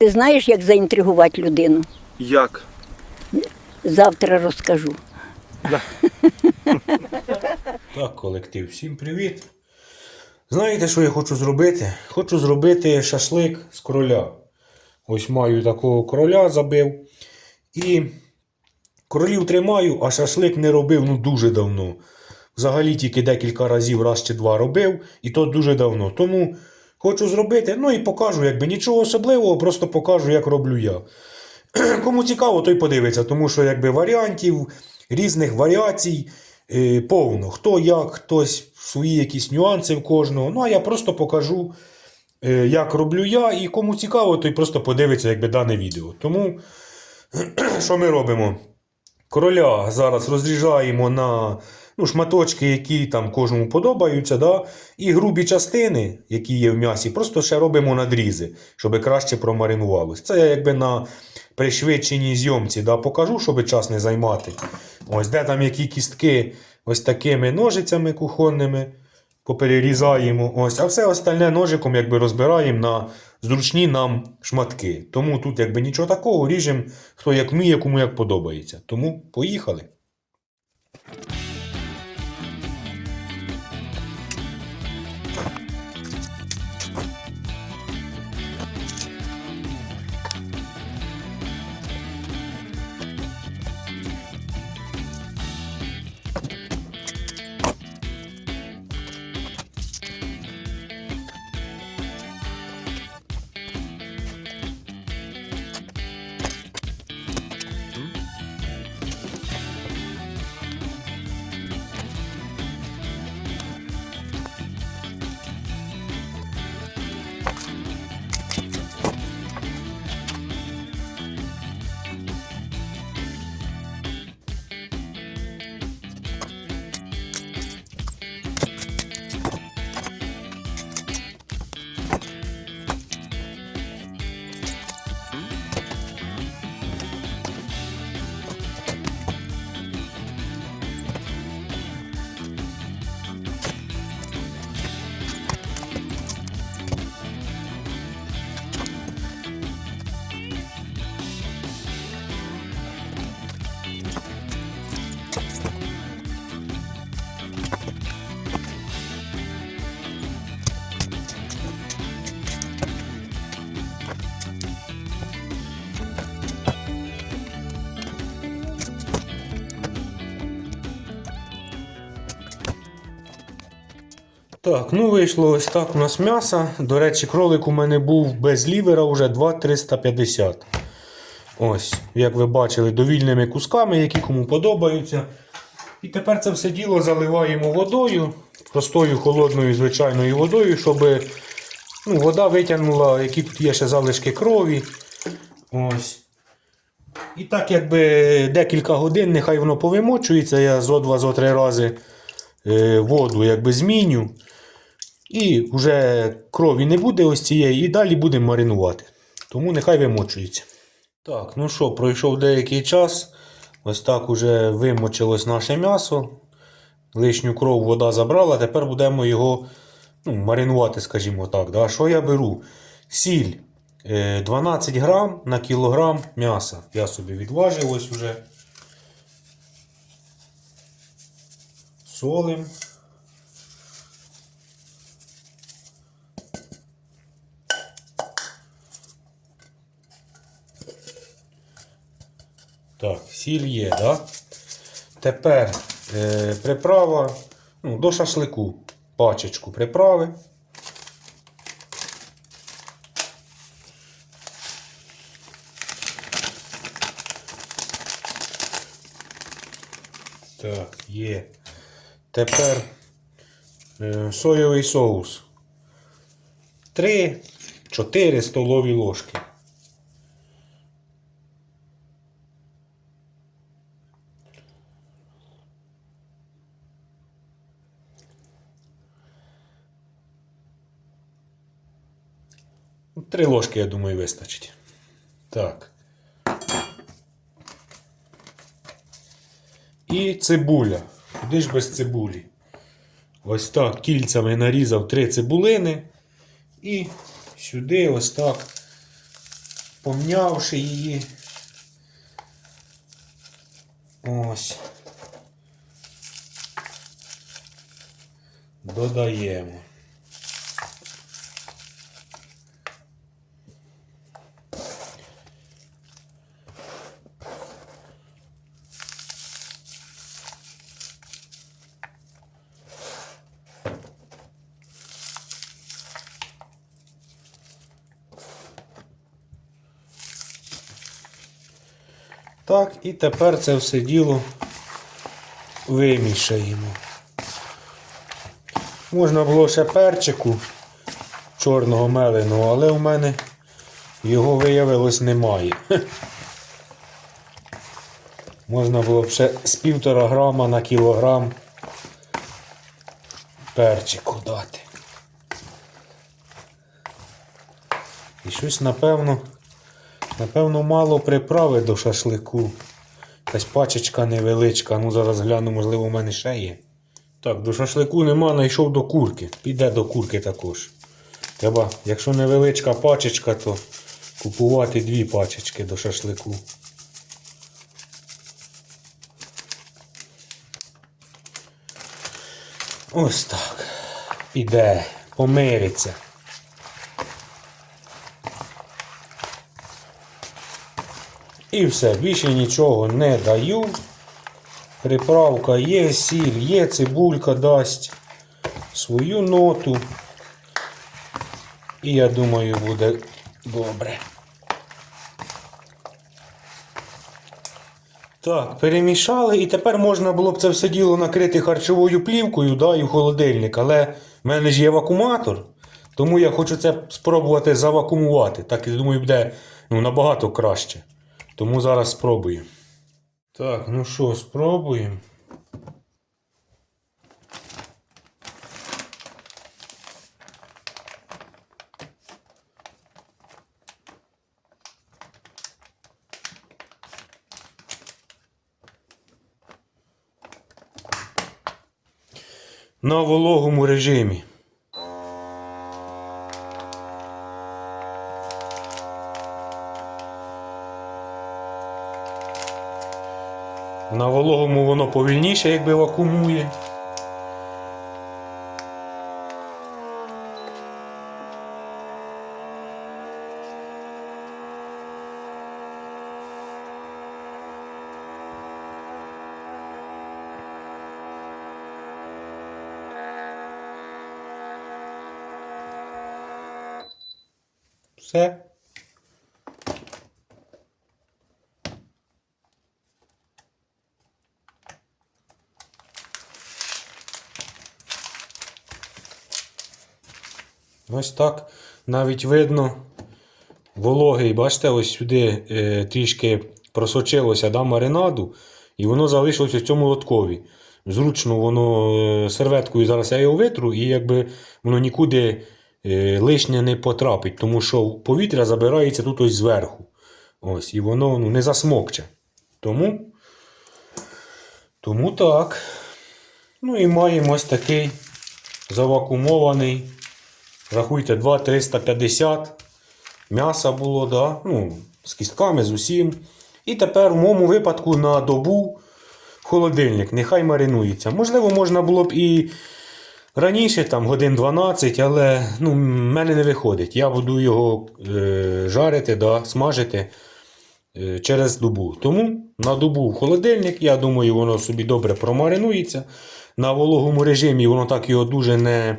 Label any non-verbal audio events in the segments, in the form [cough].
Ти знаєш, як заінтригувати людину? Як? Завтра розкажу. [laughs] Так, колектив, всім привіт. Знаєте, що я хочу зробити? Хочу зробити шашлик з короля. Ось маю такого короля забив. І королів тримаю, а шашлик не робив ну дуже давно. Взагалі тільки декілька разів, раз чи два робив, і то дуже давно. Тому хочу зробити, ну і покажу, якби нічого особливого, просто покажу, як роблю я. [clears throat] Кому цікаво, той подивиться, тому що якби варіантів, різних варіацій е, повно. Хто як, хтось свої якісь нюанси в кожного. Ну а я просто покажу, е, як роблю я, і кому цікаво, той просто подивиться якби дане відео. Тому [clears throat] що ми робимо? Короля зараз розріжаємо на ну, шматочки, які там кожному подобаються, да? і грубі частини, які є в м'ясі, просто ще робимо надрізи, щоб краще промаринувалось. Це я якби на пришвидшеній зйомці да, покажу, щоб час не займати. Ось де там які кістки ось такими ножицями кухонними поперерізаємо. Ось, а все остальне ножиком якби розбираємо на зручні нам шматки. Тому тут якби нічого такого, ріжемо хто як вміє, кому як подобається. Тому поїхали. Так, ну вийшло ось так у нас м'ясо. До речі, кролик у мене був без лівера вже 2,350. Ось, як ви бачили, довільними кусками, які кому подобаються. І тепер це все діло заливаємо водою, простою холодною звичайною водою, щоб ну, вода витягнула, які тут є ще залишки крові. Ось. І так, якби декілька годин, нехай воно повимочується, я зо два, зо три рази е, воду якби зміню. І вже крові не буде ось цієї, і далі будемо маринувати. Тому нехай вимочується. Так, ну що, пройшов деякий час. Ось так уже вимочилось наше м'ясо. Лишню кров вода забрала. Тепер будемо його ну, маринувати, скажімо так. Да? Що я беру? Сіль е, 12 грам на кілограм м'яса. Я собі відважив ось уже. Солим. Так, сіль є, да? Тепер е, приправа ну, до шашлику. Пачечку приправи. Так, є. Тепер е, соєвий соус. 3-4 столові ложки. Три ложки, я думаю, вистачить. Так. І цибуля. Куди ж без цибулі? Ось так кільцями нарізав три цибулини. І сюди ось так помнявши її. Ось. Додаємо. Так, і тепер це все діло вимішаємо. Можна було ще перчику чорного меленого, але у мене його виявилось немає. [laughs] Можна було б ще з півтора грама на кілограм перчику дати. І щось, напевно, напевно, мало приправи до шашлику. Якась пачечка невеличка. Ну зараз гляну, можливо, у мене ще є. Так, до шашлику нема, знайшов до курки. Піде до курки також. Треба, якщо невеличка пачечка, то купувати дві пачечки до шашлику. Ось так. Піде, помириться. І все, більше нічого не даю. Приправка є, сіль є, цибулька дасть свою ноту. І я думаю, буде добре. Так, перемішали, і тепер можна було б це все діло накрити харчовою плівкою да, і в холодильник. Але в мене ж є вакууматор, тому я хочу це спробувати завакумувати. Так, я думаю, буде ну, набагато краще. Тому зараз спробую. Так, ну що, спробуємо. На вологому режимі. На вологому воно повільніше, якби вакуумує. Все. Ось так навіть видно вологий, бачите, ось сюди е, трішки просочилося да, маринаду, і воно залишилось в цьому лоткові. Зручно воно е, серветкою зараз я його витру, і якби воно нікуди е, лишнє не потрапить, тому що повітря забирається тут ось зверху. Ось, і воно ну, не засмокче. Тому, тому так. Ну і маємо ось такий завакумований. Рахуйте, 2,350 м'яса було, да? ну, з кістками, з усім. І тепер в моєму випадку на добу холодильник, нехай маринується. Можливо, можна було б і раніше, там годин 12, але ну, в мене не виходить. Я буду його е, жарити, да, смажити е, через добу. Тому на добу в холодильник, я думаю, воно собі добре промаринується. На вологому режимі воно так його дуже не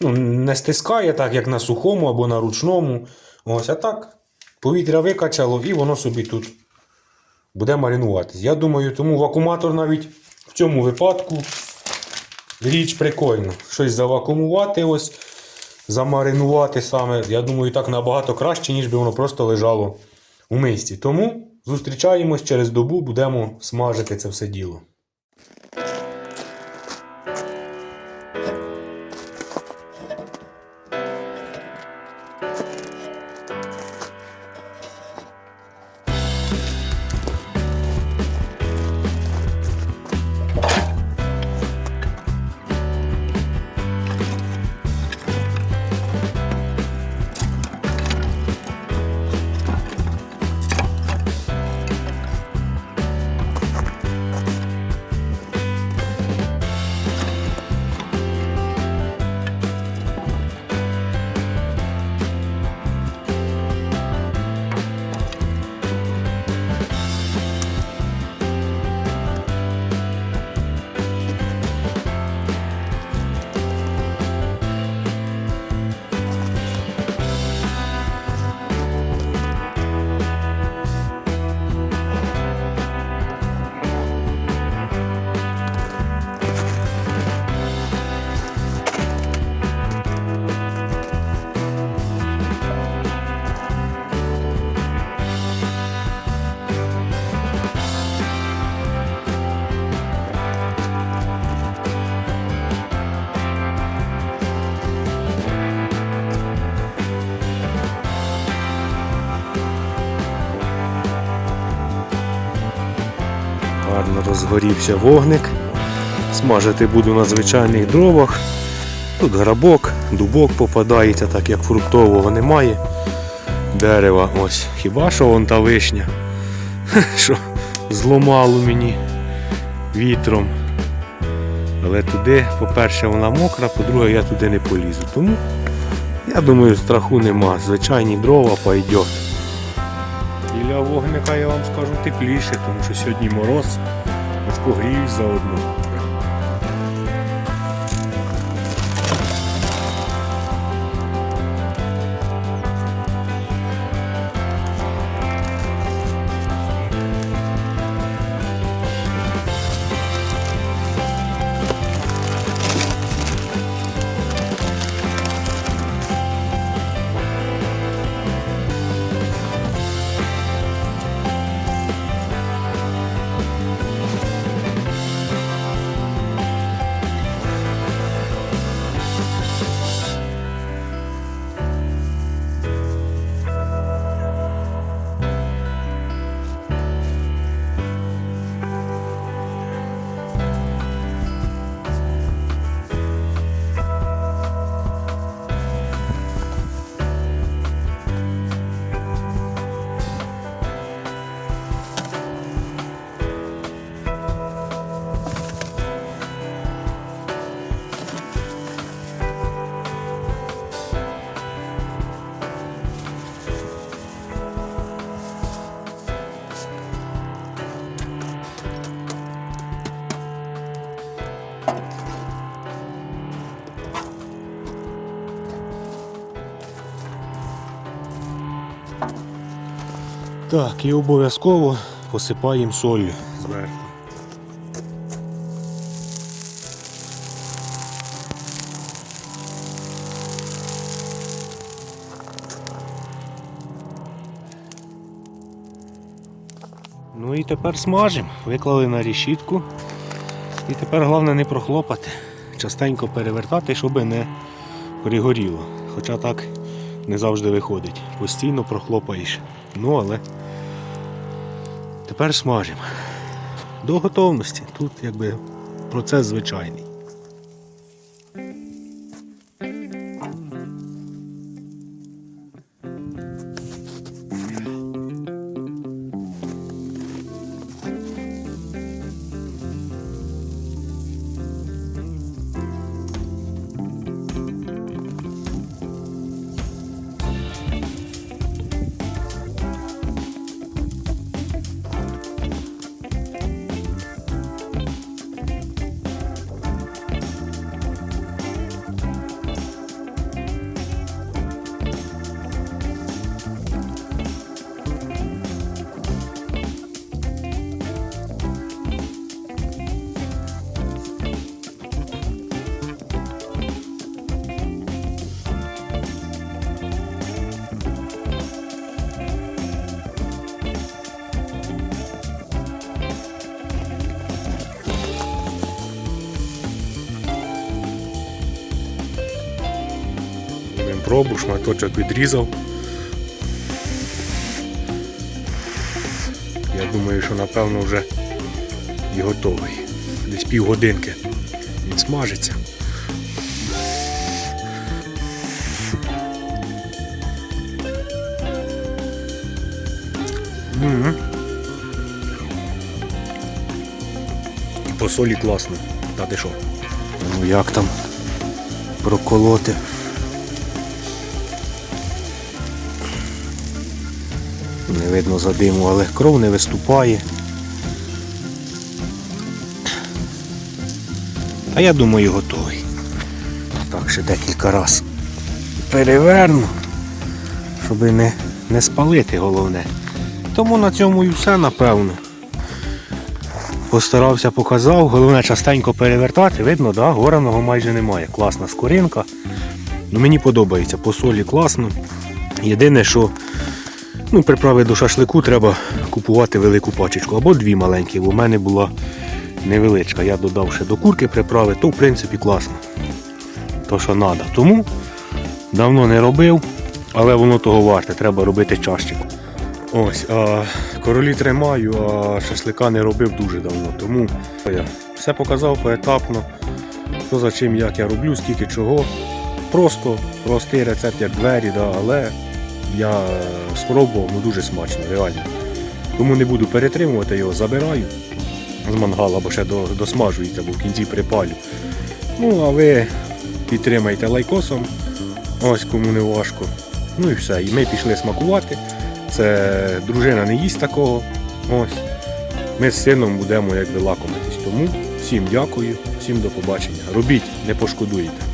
ну, не стискає, так як на сухому або на ручному. Ось, а так, повітря викачало і воно собі тут буде маринуватись. Я думаю, тому вакууматор навіть в цьому випадку річ прикольна. Щось завакуумувати, ось, замаринувати саме. Я думаю, так набагато краще, ніж би воно просто лежало у мисці. Тому зустрічаємось через добу, будемо смажити це все діло. Гарно розгорівся вогник. Смажити буду на звичайних дровах. Тут грабок, дубок попадається, так як фруктового немає. Дерева ось. Хіба що вон та вишня, що зломало мені вітром. Але туди, по-перше, вона мокра, по-друге, я туди не полізу. Тому я думаю, страху нема. Звичайні дрова пойдет. Біля вогника я вам скажу тепліше, тому що сьогодні мороз, аж погріюсь заодно. Так, і обов'язково посипаємо солью зверху. Ну і тепер смажимо. Виклали на решітку. І тепер головне не прохлопати. Частенько перевертати, щоб не пригоріло. Хоча так не завжди виходить. Постійно прохлопаєш. Ну, але тепер смажимо. До готовності. Тут якби процес звичайний. Пробу, шматочок відрізав. Я думаю, що напевно вже і готовий. Десь півгодинки він смажиться. Мгм. І по солі класно. Та ти що? Ну як там проколоти? Не видно за диму, але кров не виступає. А я думаю, готовий. Так, ще декілька разів переверну, щоб не, не спалити головне. Тому на цьому і все, напевно. Постарався, показав, головне частенько перевертати, видно, да, гораного майже немає. Класна скоринка. Ну, мені подобається, по солі класно. Єдине, що Ну, приправи до шашлику треба купувати велику пачечку або дві маленькі, бо в мене була невеличка. Я додав ще до курки приправи, то в принципі класно. То, що треба. Тому давно не робив, але воно того варте, треба робити чаще. Ось, а королі тримаю, а шашлика не робив дуже давно. Тому я все показав поетапно, що за чим, як я роблю, скільки чого. Просто простий рецепт, як двері, да, але я спробував, ну дуже смачно, реально. Тому не буду перетримувати його, забираю з мангала, бо ще досмажується, бо в кінці припалю. Ну, а ви підтримайте лайкосом, ось кому не важко. Ну і все. І ми пішли смакувати. Це дружина не їсть такого. Ось. Ми з сином будемо якби лакомитись. Тому всім дякую, всім до побачення. Робіть, не пошкодуєте.